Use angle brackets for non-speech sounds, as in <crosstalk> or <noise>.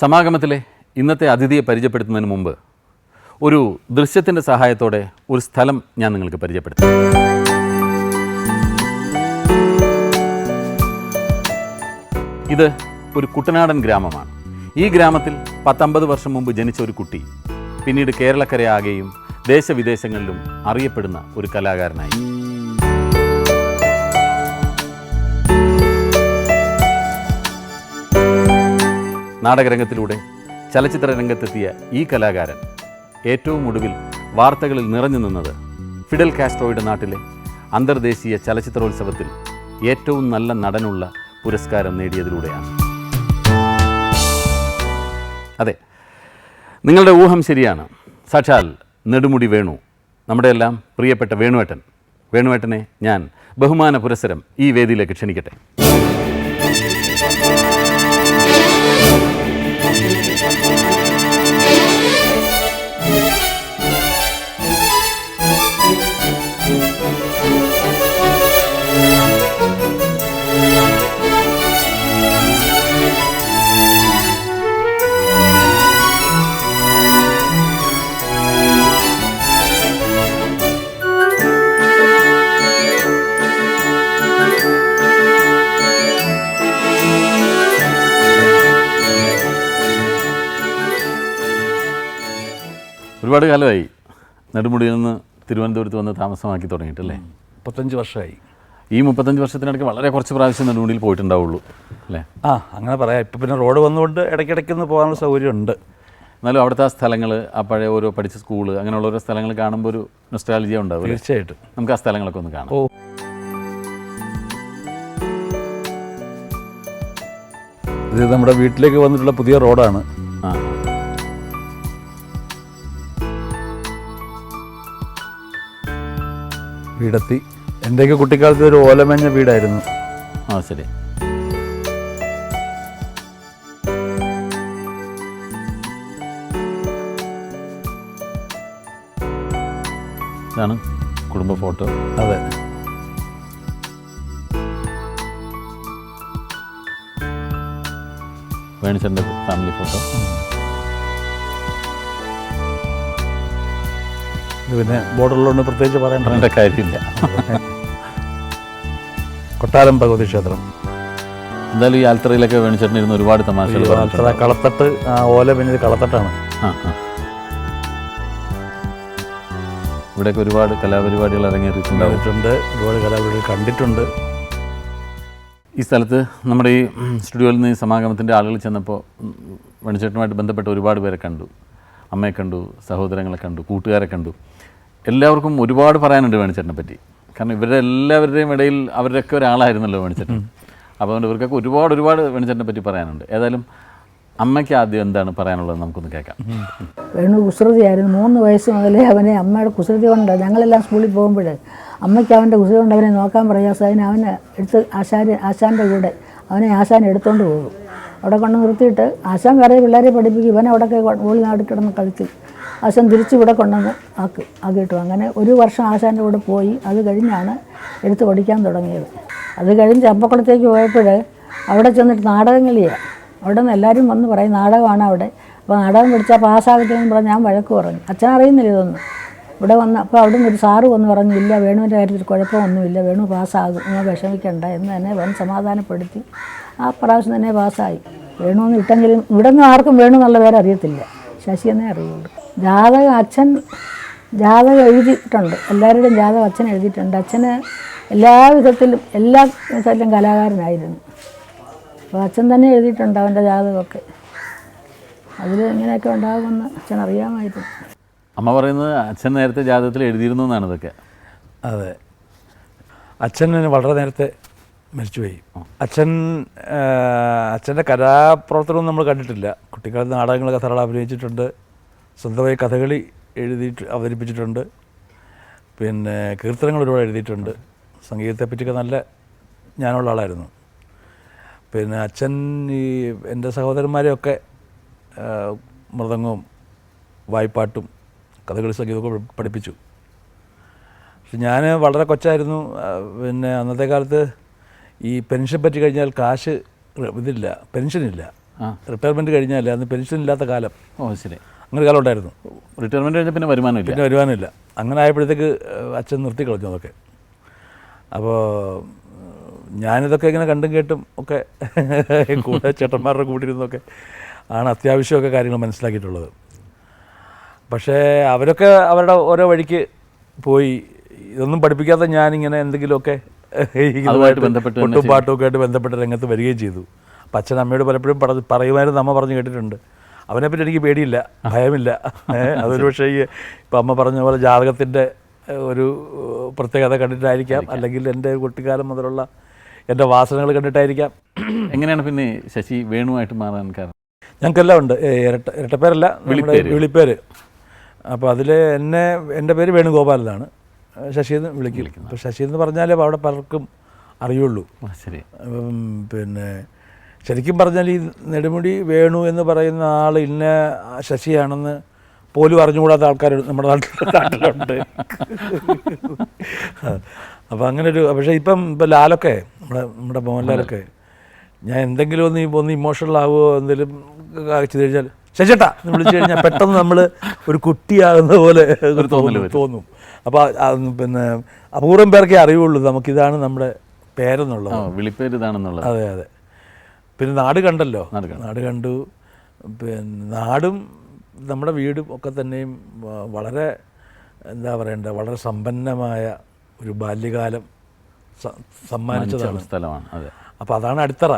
സമാഗമത്തിലെ ഇന്നത്തെ അതിഥിയെ പരിചയപ്പെടുത്തുന്നതിന് മുമ്പ് ഒരു ദൃശ്യത്തിന്റെ സഹായത്തോടെ ഒരു സ്ഥലം ഞാൻ നിങ്ങൾക്ക് പരിചയപ്പെടുത്താം. ഇത് ഒരു കുട്ടനാടൻ ഗ്രാമമാണ്. ഈ ഗ്രാമത്തിൽ പത്തമ്പത് വർഷം മുമ്പ് ജനിച്ച ഒരു കുട്ടി പിന്നീട് കേരളക്കരയാകെയും ദേശവിദേശങ്ങളിലും അറിയപ്പെടുന്ന ഒരു കലാകാരനായി. നാടകരംഗത്തിലൂടെ ചലച്ചിത്ര രംഗത്തെത്തിയ ഈ കലാകാരൻ ഏറ്റവും ഒടുവിൽ വാർത്തകളിൽ നിറഞ്ഞു നിന്നത് ഫിഡൽ കാസ്ട്രോയുടെ നാട്ടിലെ അന്തർദേശീയ ചലച്ചിത്രോത്സവത്തിൽ ഏറ്റവും നല്ല നടനുള്ള പുരസ്കാരം നേടിയതിലൂടെയാണ്. അതെ നിങ്ങളുടെ ഊഹം ശരിയാണ്. സാക്ഷാൽ നെടുമുടി വേണു നമ്മുടെ എല്ലാം പ്രിയപ്പെട്ട വേണുവേട്ടൻ. വേണുവേട്ടനെ ഞാൻ ബഹുമാന പുരസരം ഈ വേദിയിലേക്ക് ക്ഷണിക്കട്ടെ. ഒരുപാട് കാലമായി നെടുമുടിയിൽ നിന്ന് തിരുവനന്തപുരത്ത് വന്ന് താമസമാക്കി തുടങ്ങിയിട്ടല്ലേ? മുപ്പത്തഞ്ച് വർഷമായി. ഈ മുപ്പത്തഞ്ച് വർഷത്തിനിടയ്ക്ക് വളരെ കുറച്ച് പ്രാവശ്യം നെടുമുടിയിൽ പോയിട്ടുണ്ടാവുള്ളൂ അല്ലേ? ആ അങ്ങനെ പറയാം. ഇപ്പം പിന്നെ റോഡ് വന്നുകൊണ്ട് ഇടയ്ക്കിടയ്ക്ക് ഒന്ന് പോകാനുള്ള സൗകര്യമുണ്ട്. എന്നാലും അവിടുത്തെ ആ സ്ഥലങ്ങൾ ആ പഴയ ഓരോ പഠിച്ച സ്കൂൾ അങ്ങനെയുള്ള ഓരോ സ്ഥലങ്ങൾ കാണുമ്പോൾ ഒരു നൊസ്റ്റാലജിയ ഉണ്ടാവും തീർച്ചയായിട്ടും. നമുക്ക് ആ സ്ഥലങ്ങളൊക്കെ ഒന്ന് കാണാം. ഓ. ഇത് നമ്മുടെ വീട്ടിലേക്ക് വന്നിട്ടുള്ള പുതിയ റോഡാണ്. ആ. വീടെത്തി. എന്റെയൊക്കെ കുട്ടിക്കാലത്ത് ഒരു ഓലമേഞ്ഞ വീടായിരുന്നു. ആ ശരി. ഇതാണ് കുടുംബ ഫോട്ടോ. അതെ. വേണിച്ചന്റെ ഫാമിലി ഫോട്ടോ. പിന്നെ ബോർഡറിലൊന്നും പ്രത്യേകിച്ച് പറയണ്ട കാര്യമില്ല. കൊട്ടാരം ഭഗവതി ക്ഷേത്രം. എന്തായാലും ഈ ആൽത്തറയിലൊക്കെ വേണിച്ചേട്ടൻ ഒരുപാട് തമാശകൾ ആൽത്തറ കളത്തട്ട് ഓല പിന്നെ കളത്തട്ടാണ്. ഇവിടെയൊക്കെ ഒരുപാട് കലാപരിപാടികൾ അരങ്ങേറിയിട്ടുണ്ടായിട്ടുണ്ട് ഒരുപാട് കലാപരിപാടികൾ കണ്ടിട്ടുണ്ട്. ഈ സ്ഥലത്ത് നമ്മുടെ ഈ സ്റ്റുഡിയോയിൽ നിന്ന് ഈ സമാഗമത്തിന്റെ ആളുകൾ ചെന്നപ്പോൾ ഉം, വേണുചേട്ടനുമായിട്ട് ബന്ധപ്പെട്ട ഒരുപാട് പേരെ കണ്ടു. അമ്മയെ കണ്ടു സഹോദരങ്ങളെ കണ്ടു കൂട്ടുകാരെ കണ്ടു. എല്ലാവർക്കും ഒരുപാട് പറയാനുണ്ട് വേണിച്ചേട്ടനെ പറ്റി. കാരണം ഇവരുടെ എല്ലാവരുടെയും ഇടയിൽ അവരുടെയൊക്കെ ഒരാളായിരുന്നല്ലോ വേണിച്ചേട്ടൻ. അപ്പോൾ അതുകൊണ്ട് ഇവർക്കൊക്കെ ഒരുപാട് ഒരുപാട് വേണിച്ചേട്ടനെ പറ്റി പറയാനുണ്ട്. ഏതായാലും അമ്മയ്ക്ക് ആദ്യം എന്താണ് പറയാനുള്ളത് നമുക്കൊന്ന് കേൾക്കാം. വേണു കുസൃതിയായിരുന്നു മൂന്ന് വയസ്സ് മുതലേ അവനെ അമ്മയുടെ കുസൃതി കൊണ്ട് ഞങ്ങളെല്ലാം സ്കൂളിൽ പോകുമ്പോൾ അമ്മയ്ക്ക് അവന്റെ കുസൃതി കൊണ്ട് അവനെ നോക്കാൻ പ്രയാസം. അതിന് അവനെ എടുത്ത് ആശാൻ ആശാന്റെ കൂടെ അവനെ ആശാൻ എടുത്തുകൊണ്ട് പോകും. അവിടെ കൊണ്ട് നിർത്തിയിട്ട് ആശാൻ വേറെ പിള്ളേരെ പഠിപ്പിക്കും. ഇവനെ അവിടെ ഉള്ളിനാട് കിടന്ന് കളിക്കും. ആശാൻ തിരിച്ച് ഇവിടെ കൊണ്ടുവന്ന് ആക്കി ആക്കിയിട്ടു അങ്ങനെ ഒരു വർഷം ആശാന്റെ കൂടെ പോയി. അത് കഴിഞ്ഞാണ് എടുത്ത് പഠിക്കാൻ തുടങ്ങിയത്. അത് കഴിഞ്ഞ് ചമ്പക്കുളത്തേക്ക് പോയപ്പോൾ അവിടെ ചെന്നിട്ട് നാടകം കളിയാണ് അവിടെ നിന്ന് എല്ലാവരും വന്ന് പറയും നാടകമാണ് അവിടെ. അപ്പോൾ നാടകം പഠിച്ചാൽ എന്ന് പറഞ്ഞ് ഞാൻ വഴക്ക് പറഞ്ഞു. അച്ഛൻ അറിയുന്നില്ല ഇതൊന്നും. ഇവിടെ വന്ന് അപ്പോൾ അവിടെ നിന്ന് ഒരു സാറ് വന്ന് പറഞ്ഞു ഇല്ല വേണുവിന്റെ കാര്യത്തിൽ കുഴപ്പമൊന്നുമില്ല. വേണു പാസ്സാകും. ഞാൻ വിഷമിക്കണ്ട. എന്ന് തന്നെ വൻ സമാധാനപ്പെടുത്തി. ആ പ്രാവശ്യം തന്നെ പാസ്സായി. വേണു എന്ന് ഇട്ടെങ്കിലും ഇവിടെ നിന്ന് ആർക്കും വേണു എന്നുള്ള പേരറിയത്തില്ല ശശി എന്നേ അറിയുള്ളൂ. ജാതകം അച്ഛൻ ജാതകം എഴുതിയിട്ടുണ്ട്. എല്ലാവരുടെയും ജാതകം അച്ഛൻ എഴുതിയിട്ടുണ്ട്. അച്ഛന് എല്ലാ വിധത്തിലും എല്ലാ വിധത്തിലും കലാകാരനായിരുന്നു. അപ്പോൾ അച്ഛൻ തന്നെ എഴുതിയിട്ടുണ്ട് അവന്റെ ജാതകമൊക്കെ. അതിൽ ഇങ്ങനെയൊക്കെ ഉണ്ടാകുമെന്ന് അച്ഛൻ അറിയാമായിരുന്നു. അമ്മ പറയുന്നത് അച്ഛൻ നേരത്തെ ജാതകത്തിൽ എഴുതിയിരുന്നു എന്നാണ് ഇതൊക്കെ. അതെ. അച്ഛൻ വളരെ നേരത്തെ മരിച്ചുപോയി. അച്ഛൻ അച്ഛന്റെ കലാപ്രവർത്തനമൊന്നും നമ്മൾ കണ്ടിട്ടില്ല. കുട്ടിക്കാലത്ത് നാടകങ്ങൾ കഥകൾ അഭിനയിച്ചിട്ടുണ്ട്. സ്വന്തമായി കഥകളി എഴുതിയിട്ട് അവതരിപ്പിച്ചിട്ടുണ്ട്. പിന്നെ കീർത്തനങ്ങൾ ഒരുപാട് എഴുതിയിട്ടുണ്ട്. സംഗീതത്തെ സംഗീതത്തെപ്പറ്റിയൊക്കെ നല്ല ഞാനുള്ള ആളായിരുന്നു. പിന്നെ അച്ഛൻ ഈ എന്റെ സഹോദരന്മാരെയൊക്കെ മൃദംഗവും വായ്പാട്ടും കഥകളി സംഗീതമൊക്കെ പഠിപ്പിച്ചു. പക്ഷെ ഞാൻ വളരെ കൊച്ചായിരുന്നു. പിന്നെ അന്നത്തെ കാലത്ത് ഈ പെൻഷൻ പറ്റി കഴിഞ്ഞാൽ കാശ് ഇതില്ല പെൻഷനില്ല. റിട്ടയർമെന്റ് കഴിഞ്ഞാൽ അന്ന് പെൻഷൻ ഇല്ലാത്ത കാലം. ഓ ശരി. അങ്ങനെ കാലം ഉണ്ടായിരുന്നു. റിട്ടയർമെന്റ് കഴിഞ്ഞാൽ പിന്നെ വരുമാനമില്ല പിന്നെ വരുമാനമില്ല അങ്ങനെ ആയപ്പോഴത്തേക്ക് അച്ഛൻ നിർത്തി കളഞ്ഞു അതൊക്കെ. അപ്പോൾ ഞാനിതൊക്കെ ഇങ്ങനെ കണ്ടും കേട്ടും ഒക്കെ <laughs> കൂടെ ചേട്ടന്മാരുടെ കൂട്ടിരുന്നൊക്കെ ആണ് അത്യാവശ്യമൊക്കെ കാര്യങ്ങൾ മനസ്സിലാക്കിയിട്ടുള്ളത്. പക്ഷേ അവരൊക്കെ അവരുടെ ഓരോ വഴിക്ക് പോയി. ഇതൊന്നും പഠിപ്പിക്കാത്ത ഞാനിങ്ങനെ എന്തെങ്കിലുമൊക്കെ അതുമായിട്ട് ബന്ധപ്പെട്ട് പാട്ടും ഒക്കെ ആയിട്ട് ബന്ധപ്പെട്ട രംഗത്ത് വരികയും ചെയ്തു. അപ്പം അച്ഛൻ അമ്മയോട് പലപ്പോഴും പറ പറയുമായിരുന്നു. അമ്മ പറഞ്ഞു കേട്ടിട്ടുണ്ട്. അവനെപ്പറ്റി എനിക്ക് പേടിയില്ല ഭയമില്ല. അതൊരു പക്ഷേ ഈ ഇപ്പം അമ്മ പറഞ്ഞ പോലെ ജാതകത്തിന്റെ ഒരു പ്രത്യേകത കണ്ടിട്ടായിരിക്കാം. അല്ലെങ്കിൽ എന്റെ കുട്ടിക്കാലം മുതലുള്ള എന്റെ വാസനകൾ കണ്ടിട്ടായിരിക്കാം. എങ്ങനെയാണ് പിന്നെ ശശി വേണുവായിട്ട് മാറാൻ കാരണം? ഞങ്ങൾക്കെല്ലാം ഉണ്ട്. ഇരട്ട ഇരട്ടപ്പേരല്ല നമ്മുടെ വിളിപ്പേര്. അപ്പോൾ അതിൽ എന്നെ എന്റെ പേര് വേണുഗോപാൽ എന്നാണ് ശശി എന്ന് വിളിക്കും. അപ്പോൾ ശശി എന്ന് പറഞ്ഞാലേ അവിടെ പലർക്കും അറിയുള്ളൂ. ശരി. പിന്നെ ശരിക്കും പറഞ്ഞാൽ ഈ നെടുമുടി വേണു എന്ന് പറയുന്ന ആൾ ഇന്ന ശശിയാണെന്ന് പോലും അറിഞ്ഞുകൂടാത്ത ആൾക്കാർ നമ്മുടെ <laughs> നാട്ടിലുണ്ട്. അപ്പോൾ അങ്ങനെ ഒരു പക്ഷേ ഇപ്പം ഇപ്പം ലാലൊക്കെ നമ്മുടെ നമ്മുടെ മോഹൻലാലൊക്കെ ഞാൻ എന്തെങ്കിലും ഒന്ന് ഒന്ന് ഇമോഷണൽ ആവുമോ എന്തെങ്കിലും ചെയ്ത് കഴിഞ്ഞാൽ ശശിട്ടാ എന്ന് വിളിച്ചു കഴിഞ്ഞാൽ പെട്ടെന്ന് നമ്മൾ ഒരു കുട്ടിയാകുന്ന പോലെ തോന്നും അപ്പം അപ്പോൾ പിന്നെ അപൂർവം പേർക്കേ അറിയുള്ളൂ നമുക്കിതാണ് നമ്മുടെ പേരെന്നുള്ളത്. വിളിപ്പേര് ഇതാണെന്നുള്ളത്. അതെ അതെ. പിന്നെ നാട് കണ്ടല്ലോ. നാട് കണ്ടു. പിന്നെ നാടും നമ്മുടെ വീടും ഒക്കെ തന്നെയും വളരെ എന്താ പറയേണ്ടത് വളരെ സമ്പന്നമായ ഒരു ബാല്യകാലം സമ്മാനിച്ചതാണ്. സ്ഥലമാണ് അതെ. അപ്പോൾ അതാണ് അടിത്തറ.